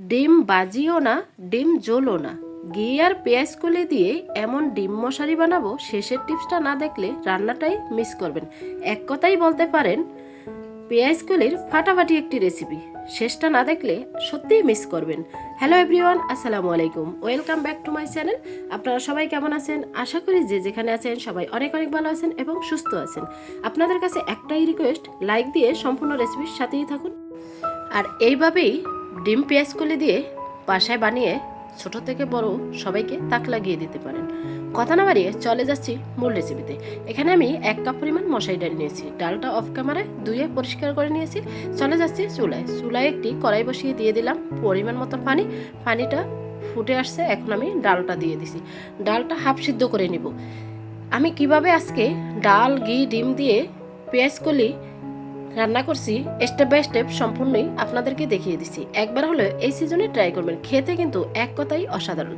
ডিম বাজিও না, ডিম জ্বলো না। ঘি আর পেঁয়াজ কলি দিয়ে এমন ডিম মশারি বানাবো, শেষের টিপসটা না দেখলে রান্নাটাই মিস করবেন। এক কথাই বলতে পারেন, পেঁয়াজ কলির ফাটাফাটি একটি রেসিপি শেষটা না দেখলে সত্যিই মিস করবেন। হ্যালো এভরিওয়ান আসসালামু আলাইকুম। Welcome back to my channel আপনারা সবাই কেমন আছেন? আশা করি যে যেখানে আছেন সবাই অনেক অনেক ভালো আছেন এবং সুস্থ আছেন। আপনাদের কাছে একটাই রিকোয়েস্ট লাইক দিয়ে সম্পূর্ণ রেসিপির সাথেই থাকুন। আর এইভাবেই ডিম পেঁয়াজ কলি দিয়ে বাসায় বানিয়ে ছোট থেকে বড় সবাইকে তাক লাগিয়ে দিতে পারেন। কথা না বাড়িয়ে চলে যাচ্ছি মূল রেসিপিতে এখানে আমি এক কাপ পরিমাণ মশাই ডাল নিয়েছি। ডালটা অফ ক্যামেরায় ধুয়ে পরিষ্কার করে নিয়েছি। চলে যাচ্ছি চুলায়। চুলায় একটি কড়াই বসিয়ে দিয়ে দিলাম পরিমাণ মতো পানি। পানিটা ফুটে আসছে, এখন আমি ডালটা দিয়ে দিছি। ডালটা হাফ সিদ্ধ করে নিব। আমি কীভাবে আজকে ডাল, ঘি, ডিম দিয়ে পেঁয়াজ কলি রান্না করছি স্টেপ বাই স্টেপ সম্পূর্ণই আপনাদেরকে দেখিয়ে দিচ্ছি একবার হলে এই সিজনে ট্রাই করবেন। খেতে কিন্তু এক কথাই অসাধারণ।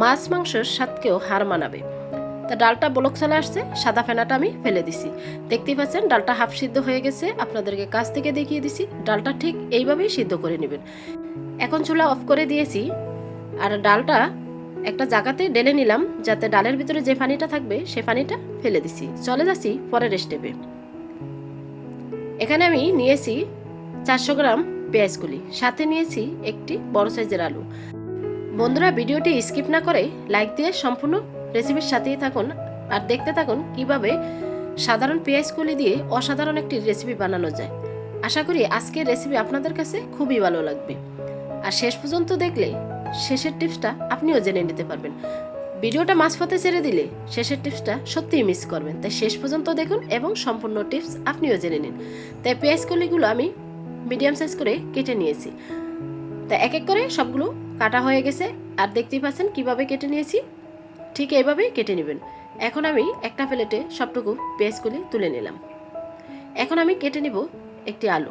মাছ মাংসের স্বাদকেও হার মানাবে। তা ডালটা বলক চলে আসছে, সাদা ফেনাটা আমি ফেলে দিছি। দেখতেই পাচ্ছেন, ডালটা হাফ সিদ্ধ হয়ে গেছে। আপনাদেরকে কাছ থেকে দেখিয়ে দিছি, ডালটা ঠিক এইভাবেই সিদ্ধ করে নেবেন। এখন চুলা অফ করে দিয়েছি, আর ডালটা একটা জায়গাতে ডেলে নিলাম, যাতে ডালের ভিতরে যে পানিটা থাকবে, সে পানিটা ফেলে দিছি। চলে যাচ্ছি পরের স্টেপে এখানে আমি নিয়েছি চারশো গ্রাম পেঁয়াজগুলি, সাথে নিয়েছি একটি বড় সাইজের আলু। বন্ধুরা, ভিডিওটি স্কিপ না করে লাইক দিয়ে সম্পূর্ণ রেসিপির সাথেই থাকুন আর দেখতে থাকুন কীভাবে সাধারণ পেঁয়াজগুলি দিয়ে অসাধারণ একটি রেসিপি বানানো যায়। আশা করি আজকের রেসিপি আপনাদের কাছে খুবই ভালো লাগবে। আর শেষ পর্যন্ত দেখলে শেষের টিপসটা আপনিও জেনে নিতে পারবেন। ভিডিওটা মাঝপথে ছেড়ে দিলে শেষের টিপসটা সত্যিই মিস করবেন। তাই শেষ পর্যন্ত দেখুন এবং সম্পূর্ণ টিপস আপনিও জেনে নিন। তাই পেঁয়াজ কলিগুলো আমি মিডিয়াম সাইজ করে কেটে নিয়েছি। তা এক এক করে সবগুলো কাটা হয়ে গেছে আর দেখতেই পাচ্ছেন কীভাবে কেটে নিয়েছি? ঠিক এইভাবেই কেটে নেবেন। এখন আমি একটা প্লেটে সবটুকু পেঁয়াজ কলি তুলে নিলাম। এখন আমি কেটে নিব একটি আলু।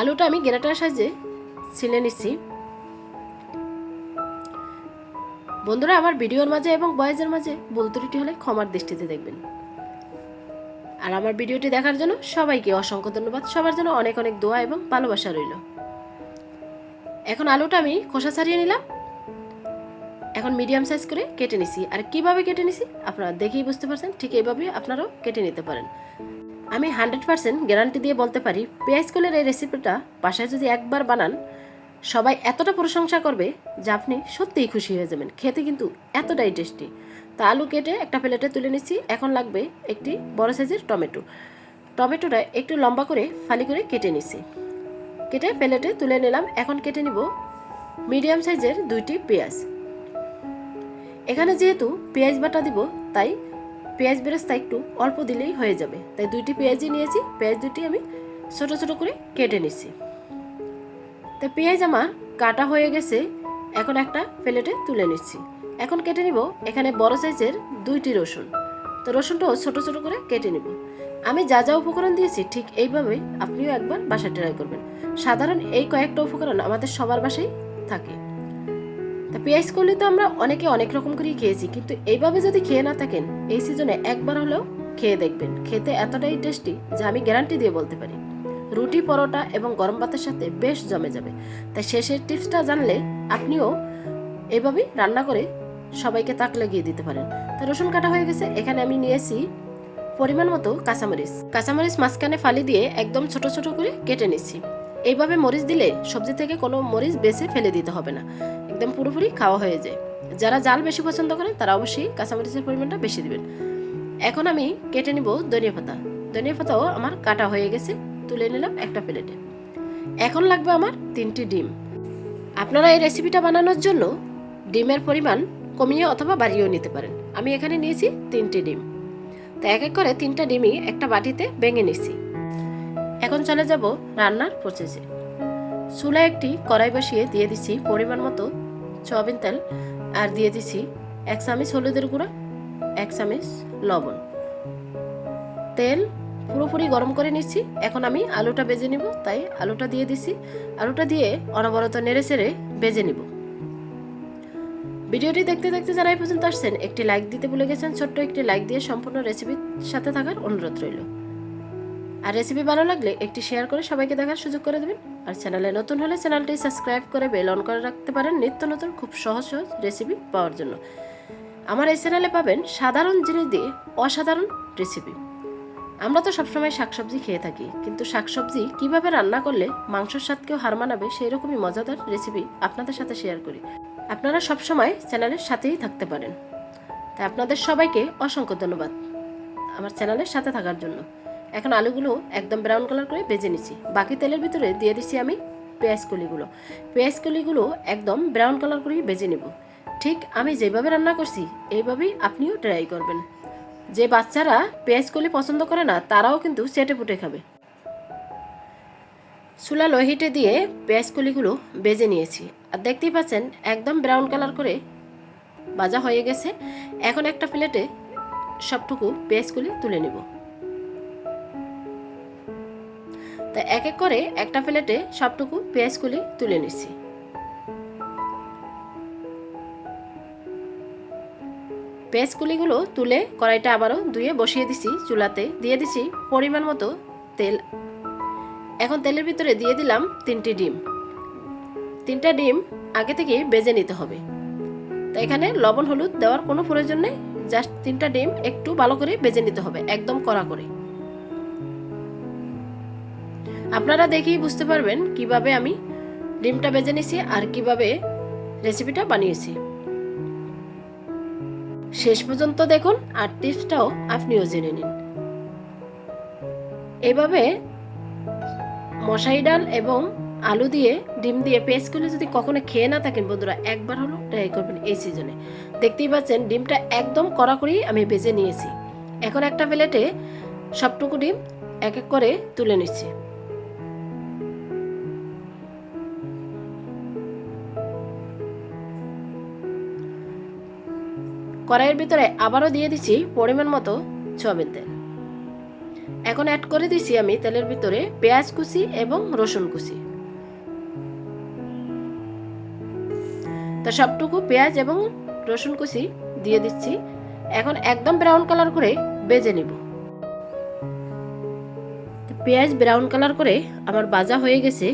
আলুটা আমি গেরাটার সাহায্যে ছিলে নিচ্ছি। বন্ধুরা, আমার ভিডিওর মাঝে এবং বয়েজের মাঝে ভুল ত্রুটি হলে ক্ষমার দৃষ্টিতে দেখবেন। আর আমার ভিডিওটি দেখার জন্য সবাইকে অসংখ্য ধন্যবাদ। সবার জন্য অনেক অনেক দোয়া এবং ভালোবাসা রইল। এখন আলুটা আমি খোসা ছাড়িয়ে নিলাম। এখন মিডিয়াম সাইজ করে কেটে নিছি। আর কীভাবে কেটে নিছি আপনারা দেখেই বুঝতে পারছেন, ঠিক এইভাবে আপনারাও কেটে নিতে পারেন। আমি হান্ড্রেড পার্সেন্ট গ্যারান্টি দিয়ে বলতে পারি, পেঁয়াজ কলের এই রেসিপিটা বাসায় যদি একবার বানান সবাই এতটা প্রশংসা করবে যে আপনি সত্যিই খুশি হয়ে যাবেন। খেতে কিন্তু এতটাই টেস্টি। তা আলু কেটে একটা প্লেটে তুলে নিচ্ছি। এখন লাগবে একটি বড় সাইজের টমেটো। টমেটোটা একটু লম্বা করে ফালি করে কেটে নিচ্ছি। কেটে প্লেটে তুলে নিলাম। এখন কেটে নিব মিডিয়াম সাইজের দুইটি পেঁয়াজ। এখানে যেহেতু পেঁয়াজ বাটা দিব, তাই পেঁয়াজ বেরেস্তা একটু অল্প দিলেই হয়ে যাবে। তাই দুইটি পেঁয়াজই নিয়েছি। পেঁয়াজ দুটি আমি ছোটো ছোটো করে কেটে নিচ্ছি। তো পেঁয়াজ আমার কাটা হয়ে গেছে, এখন একটা প্লেটে তুলে নিচ্ছি। এখন কেটে নিব এখানে বড় সাইজের দুইটি রসুন। তো রসুনটাও ছোট ছোট করে কেটে নিব। আমি যা যা উপকরণ দিয়েছি ঠিক এইভাবে আপনিও একবার বাসায় ট্রাই করবেন। সাধারণ এই কয়েকটা উপকরণ আমাদের সবার বাসায় থাকে। তা পেঁয়াজ করলে তো আমরা অনেকে অনেক রকম করেই খেয়েছি, কিন্তু এইভাবে যদি খেয়ে না থাকেন, এই সিজনে একবার হলেও খেয়ে দেখবেন। খেতে এতটাই টেস্টি যে আমি গ্যারান্টি দিয়ে বলতে পারি। রুটি পরোটা এবং গরম ভাতের সাথে বেশ জমে যাবে। তাই শেষের টিপসটা জানলে আপনিও এভাবেই রান্না করে সবাইকে তাক লাগিয়ে দিতে পারেন। তা রসুন কাটা হয়ে গেছে, এখানে আমি নিয়েছি পরিমাণ মতো কাঁচামরিচ। কাঁচামরিচ মাঝখানে ফালি দিয়ে একদম ছোট ছোট করে কেটে নিচ্ছি। এইভাবে মরিচ দিলে সবজি থেকে কোনো মরিচ বেছে ফেলে দিতে হবে না। একদম পুরোপুরি খাওয়া হয়ে যায়। যারা জাল বেশি পছন্দ করেন, তারা অবশ্যই কাঁচামরিচের পরিমাণটা বেশি দিবেন। এখন আমি কেটে নিব ধনিয়া পাতা। ধনিয়া পাতাও আমার কাটা হয়ে গেছে। তুলে নিলাম একটা প্লেটে। এখন লাগবে আমার তিনটি ডিম। আপনারা এই রেসিপিটা বানানোর জন্য ডিমের পরিমাণ কমিয়ে অথবা বাড়িয়েও নিতে পারেন। আমি এখানে নিয়েছি তিনটি ডিম। তো এক এক করে তিনটা ডিমই একটা বাটিতে ভেঙে নিচ্ছি এখন চলে যাব রান্নার প্রসেসে চুলায় একটি কড়াই বসিয়ে দিয়ে দিচ্ছি পরিমাণ মতো সয়াবিন তেল আর দিয়ে দিচ্ছি এক চামচ হলুদের গুঁড়া, এক চামচ লবণ। তেল পুরোপুরি গরম করে নিচ্ছি। এখন আমি আলুটা বেজে নিব, তাই আলুটা দিয়ে দিচ্ছি আলুটা দিয়ে অনবরত নেড়ে চেড়ে বেজে নিব। ভিডিওটি দেখতে দেখতে যারা এই পর্যন্ত আসছেন, একটি লাইক দিতে ভুলে গেছেন, ছোট্ট একটি লাইক দিয়ে সম্পূর্ণ রেসিপির সাথে থাকার অনুরোধ রইল। আর রেসিপি ভালো লাগলে একটি শেয়ার করে সবাইকে দেখার সুযোগ করে দেবেন। আর চ্যানেলে নতুন হলে চ্যানেলটি সাবস্ক্রাইব করে বেল অন করে রাখতে পারেন নিত্য নতুন, খুব সহজ সহজ রেসিপি পাওয়ার জন্য। আমার এই চ্যানেলে পাবেন সাধারণ জিনিস দিয়ে অসাধারণ রেসিপি। আমরা তো সবসময় শাকসবজি খেয়ে থাকি, কিন্তু শাকসবজি কীভাবে রান্না করলে মাংসের স্বাদকেও হার মানাবে সেই রকমই মজাদার রেসিপি আপনাদের সাথে শেয়ার করি। আপনারা সবসময় চ্যানেলের সাথেই থাকতে পারেন। তাই আপনাদের সবাইকে অসংখ্য ধন্যবাদ আমার চ্যানেলের সাথে থাকার জন্য। এখন আলুগুলো একদম ব্রাউন কালার করে ভেজে নিচ্ছি। বাকি তেলের ভিতরে দিয়ে দিচ্ছি আমি পেঁয়াজ কলিগুলো। পেঁয়াজ কলিগুলো একদম ব্রাউন কালার করেই ভেজে নেব। ঠিক আমি যেভাবে রান্না করছি, এইভাবেই আপনিও ট্রাই করবেন। যে বাচ্চারা পেঁয়াজ কলি পছন্দ করে না, তারাও কিন্তু চেটে পুটে খাবে। চুলা লোহিটে দিয়ে পেঁয়াজ কলিগুলো বেজে নিয়েছি। আর দেখতেই পাচ্ছেন, একদম ব্রাউন কালার করে ভাজা হয়ে গেছে। এখন একটা প্লেটে সবটুকু পেঁয়াজগুলি তুলে নেব। তা এক এক করে একটা প্লেটে সবটুকু পেঁয়াজগুলি তুলে নিচ্ছি। পেঁয়াজগুলিগুলো তুলে কড়াইটা আবারও ধুয়ে বসিয়ে দিছি চুলাতে। দিয়ে দিছি পরিমাণ মতো তেল। এখন তেলের ভিতরে দিয়ে দিলাম তিনটি ডিম। তিনটা ডিম আগে থেকে বেজে নিতে হবে। তো এখানে লবণ, হলুদ দেওয়ার কোনো প্রয়োজন নেই। জাস্ট তিনটা ডিম একটু ভালো করে বেজে নিতে হবে, একদম কড়া করে। আপনারা দেখেই বুঝতে পারবেন কীভাবে আমি ডিমটা বেজে নিছি আর কীভাবে রেসিপিটা বানিয়েছি। শেষ পর্যন্ত দেখুন আর টিপসটাও আপনিও জেনে নিন। এভাবে মশাই ডাল এবং আলু দিয়ে ডিম দিয়ে পেস্ট করলে যদি কখনো খেয়ে না থাকেন বন্ধুরা, একবার হলো ট্রাই করবেন এই সিজনে দেখতেই পাচ্ছেন ডিমটা একদম কড়া করেই আমি ভেজে নিয়েছি। এখন একটা প্লেটে সবটুকু ডিম এক এক করে তুলে নিচ্ছি। কড়াইয়ের ভিতরে আবারও দিয়ে দিচ্ছি পরিমাণ মতো সয়াবিন তেল। এখন অ্যাড করে দিছি আমি তেলের ভিতরে পেঁয়াজ কুচি এবং রসুন কুচি। তা সবটুকু পেঁয়াজ এবং রসুন কুচি দিয়ে দিচ্ছি। এখন একদম ব্রাউন কালার করে বেজে নিব। পেঁয়াজ ব্রাউন কালার করে আমার বাজা হয়ে গেছে।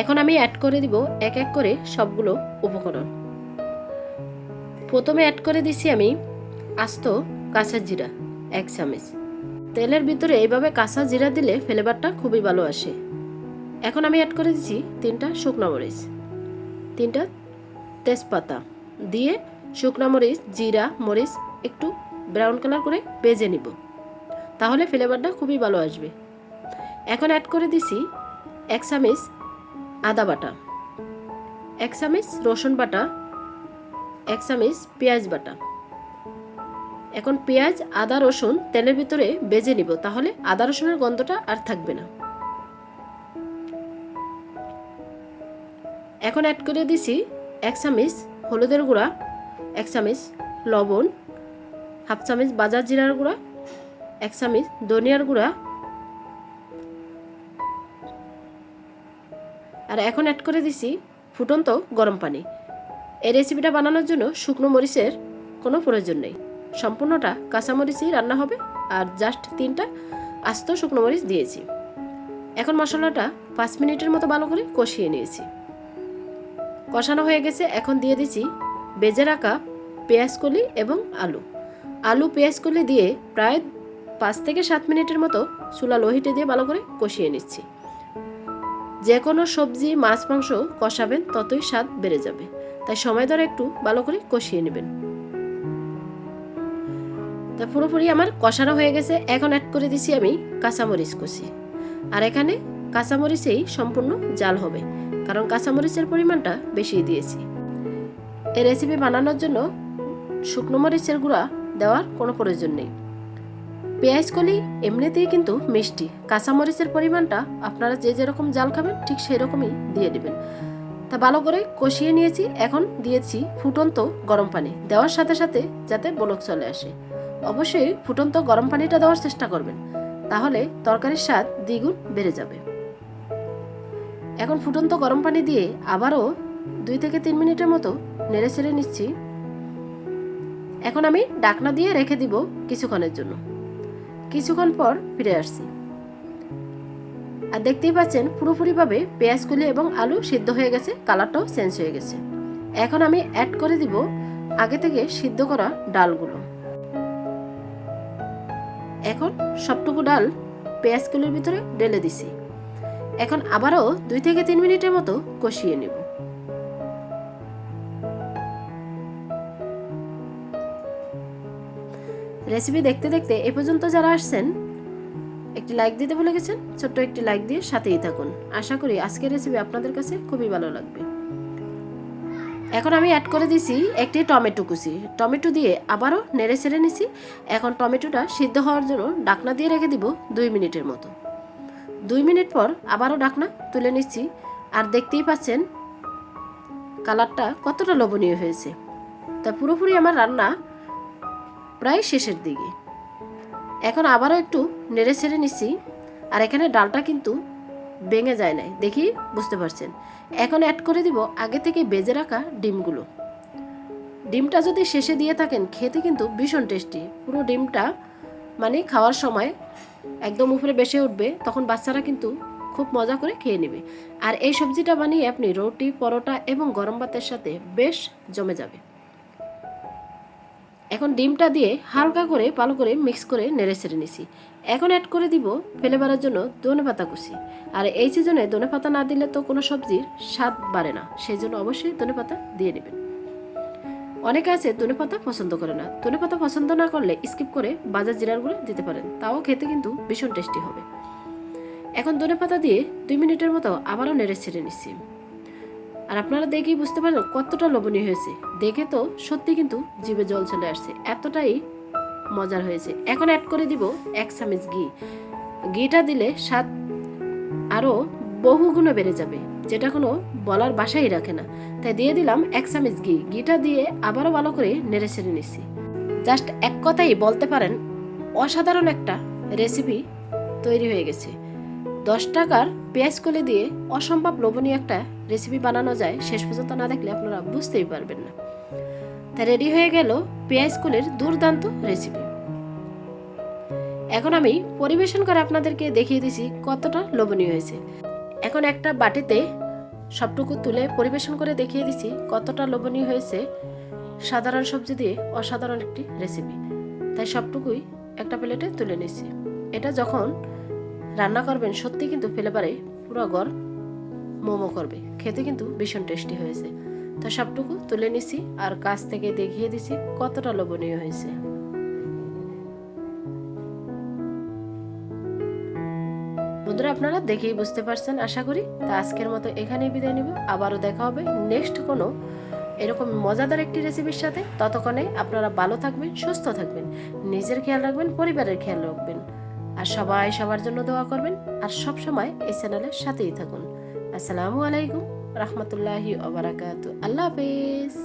এখন আমি অ্যাড করে দিব এক এক করে সবগুলো উপকরণ। প্রথমে অ্যাড করে দিছি আমি আস্ত কাঁচা জিরা, এক চামচ। তেলের ভিতরে এইভাবে কাঁচা জিরা দিলে ফ্লেভারটা খুবই ভালো আসে। এখন আমি অ্যাড করে দিচ্ছি তিনটা শুকনো মরিচ, তিনটা তেজপাতা দিয়ে শুকনো মরিচ, জিরা মরিচ একটু ব্রাউন কালার করে ভেজে নিব, তাহলে ফ্লেভারটা খুবই ভালো আসবে। এখন অ্যাড করে দিছি এক চামচ আদা বাটা, এক চামচ রসুন বাটা এক চামচ পেঁয়াজ বাটা। এখন পেঁয়াজ, আদা, রসুন তেলের ভিতরে বেজে নিব, তাহলে আদা, রসুনের গন্ধটা আর থাকবে না। এখন অ্যাড করে দিছি এক চামচ হলুদের গুঁড়া, এক চামচ লবণ, হাফ চামচ বাজার জিরার গুঁড়া, এক চামচ ধনিয়ার গুঁড়া। আর এখন অ্যাড করে দিছি ফুটন্ত গরম পানি। এই রেসিপিটা বানানোর জন্য শুকনো মরিচের কোনো প্রয়োজন নেই। সম্পূর্ণটা কাঁচামরিচেই রান্না হবে আর জাস্ট তিনটা আস্ত শুকনো মরিচ দিয়েছি। এখন মশলাটা পাঁচ মিনিটের মতো ভালো করে কষিয়ে নিয়েছি। কষানো হয়ে গেছে, এখন দিয়ে দিচ্ছি বেজে রাখা পেঁয়াজ কলি এবং আলু। আলু, পেঁয়াজ কলি দিয়ে প্রায় পাঁচ থেকে সাত মিনিটের মতো চুলা লোহিটে দিয়ে ভালো করে কষিয়ে নিচ্ছি। যে কোনো সবজি, মাছ, মাংস কষাবেন, ততই স্বাদ বেড়ে যাবে। তাই সময় ধরে একটু ভালো করে কষিয়ে নেবেন। তা পুরোপুরি আমার কষানো হয়ে গেছে। এখন অ্যাড করে দিছি আমি কাঁচামরিচ কষি আর এখানে কাঁচামরিচেই সম্পূর্ণ জাল হবে, কারণ কাঁচামরিচের পরিমাণটা বেশি দিয়েছি। এই রেসিপি বানানোর জন্য শুকনো মরিচের গুঁড়া দেওয়ার কোনো প্রয়োজন নেই। পেঁয়াজ কলি এমনিতেই কিন্তু মিষ্টি, কাঁচামরিচের পরিমাণটা আপনারা যে যেরকম জাল খাবেন ঠিক সেরকমই দিয়ে দেবেন। তা ভালো করে কষিয়ে নিয়েছি। এখন দিয়েছি ফুটন্ত গরম পানি। দেওয়ার সাথে সাথে যাতে বলক চলে আসে। অবশ্যই ফুটন্ত গরম পানিটা দেওয়ার চেষ্টা করবেন। তাহলে তরকারির স্বাদ দ্বিগুণ বেড়ে যাবে। এখন ফুটন্ত গরম পানি দিয়ে আবারও দুই থেকে তিন মিনিটের মতো নেড়ে ছেড়ে নিচ্ছি। এখন আমি ডাকনা দিয়ে রেখে দিব কিছুক্ষণের জন্য। কিছুক্ষণ পর ফিরে আসছি। আর দেখতেই পাচ্ছেন পুরোপুরিভাবে পেঁয়াজগুলি এবং আলু সিদ্ধ হয়ে গেছে, কালারটাও চেঞ্জ হয়ে গেছে। এখন আমি অ্যাড করে দিব আগে থেকে সিদ্ধ করা ডালগুলো। এখন সবটুকু ডাল পেঁয়াজগুলোর ভিতরে ঢেলে দিছি। এখন আবারও দুই থেকে তিন মিনিটের মতো কষিয়ে নেব। রেসিপি দেখতে দেখতে এ পর্যন্ত যারা আসছেন একটি লাইক দিতে ভুলে গেছেন? ছোট্ট একটি লাইক দিয়ে সাথেই থাকুন। আশা করি আজকের রেসিপি আপনাদের কাছে খুবই ভালো লাগবে। এখন আমি অ্যাড করে দিছি একটি টমেটো কুচি। টমেটো দিয়ে আবারও নেড়ে ছেড়ে নিছি। এখন টমেটোটা সিদ্ধ হওয়ার জন্য ডাকনা দিয়ে রেখে দিব দুই মিনিটের মতো। দুই মিনিট পর আবারও ডাকনা তুলে নিচ্ছি। আর দেখতেই পাচ্ছেন, কালারটা কতটা লোভনীয় হয়েছে। তা পুরোপুরি আমার রান্না প্রায় শেষের দিকে। এখন আবারও একটু নেড়ে ছেড়ে নিচ্ছি। আর এখানে ডালটা কিন্তু ভেঙে যায় নাই। দেখি, বুঝতে পারছেন। এখন অ্যাড করে দিব আগে থেকে বেজে রাখা ডিমগুলো। ডিমটা যদি শেষে দিয়ে থাকেন, খেতে কিন্তু ভীষণ টেস্টি পুরো ডিমটা মানে খাওয়ার সময় একদম উপরে বেসে উঠবে, তখন বাচ্চারা কিন্তু খুব মজা করে খেয়ে নেবে। আর এই সবজিটা বানিয়ে আপনি রুটি, পরোটা এবং গরম ভাতের সাথে বেশ জমে যাবে। এখন ডিমটা দিয়ে হালকা করে ভালো করে মিক্স করে নেড়ে ছেড়ে নিছি। এখন অ্যাড করে দিব ফেলে বাড়ার জন্য ধনে পাতা কুচি। আর এই সিজনে ধনে পাতা না দিলে তো কোনো সবজির স্বাদ বাড়ে না সেই জন্য অবশ্যই ধনে পাতা দিয়ে নেবেন। অনেকে আছে ধনে পাতা পছন্দ করে না। ধনে পাতা পছন্দ না করলে স্কিপ করে বাজার জিরার গুঁড়ো দিতে পারেন, তাও খেতে কিন্তু ভীষণ টেস্টি হবে। এখন ধনে পাতা দিয়ে দুই মিনিটের মতো আবারও নেড়ে ছেড়ে নিচ্ছি আর আপনারা দেখেই বুঝতে পারেন কতটা লোভনীয় হয়েছে। দেখে তো সত্যি কিন্তু জিভে জল চলে আসছে। এতটাই মজার হয়েছে। এখন অ্যাড করে দিব এক চামচ ঘি। ঘিটা দিলে স্বাদ আরও বহু গুণে বেড়ে যাবে, যেটা কোনো বলার বাসাই রাখে না। তাই দিয়ে দিলাম এক চামচ ঘি। ঘিটা দিয়ে আবারও ভালো করে নেড়ে ছেড়ে নিচ্ছি। জাস্ট এক কথাই বলতে পারেন, অসাধারণ একটা রেসিপি তৈরি হয়ে গেছে। দশ টাকার পেঁয়াজ কলে দিয়ে অসম্ভব লোভনীয় একটা রেসিপি বানানো যায় শেষ পর্যন্ত না দেখলে আপনারা বুঝতেই পারবেন না। তা রেডি হয়ে গেল পেঁয়াজ কলের দুর্দান্ত রেসিপি। এখন আমি পরিবেশন করে আপনাদেরকে দেখিয়ে দিছি কতটা লোভনীয় হয়েছে। এখন একটা বাটিতে সবটুকু তুলে পরিবেশন করে দেখিয়ে দিছি কতটা লোভনীয় হয়েছে সাধারণ সবজি দিয়ে অসাধারণ একটি রেসিপি। তাই সবটুকুই একটা প্লেটে তুলে নিছি এটা যখন রান্না করবেন সত্যি কিন্তু ফেলে পারে পুরো গড় মোমো করবে। খেতে কিন্তু ভীষণ টেস্টি হয়েছে। তো সবটুকু তুলে নিছি আর কাছ থেকে দেখিয়ে দিছি কতটা লোভনীয় হয়েছে। বন্ধুরা, আপনারা দেখেই বুঝতে পারছেন, আশা করি। তা আজকের মতো এখানেই বিদায় নিব। আবারও দেখা হবে নেক্সট কোনো এরকম মজাদার একটি রেসিপির সাথে। ততক্ষণে আপনারা ভালো থাকবেন, সুস্থ থাকবেন, নিজের খেয়াল রাখবেন, পরিবারের খেয়াল রাখবেন। আর সবাই সবার জন্য দোয়া করবেন। আর সব সময় এই চ্যানেলের সাথেই থাকুন। আসসালামু আলাইকুম রহমতুল্লাহি ওবরাকাতু আল্লাহ হাফেজ।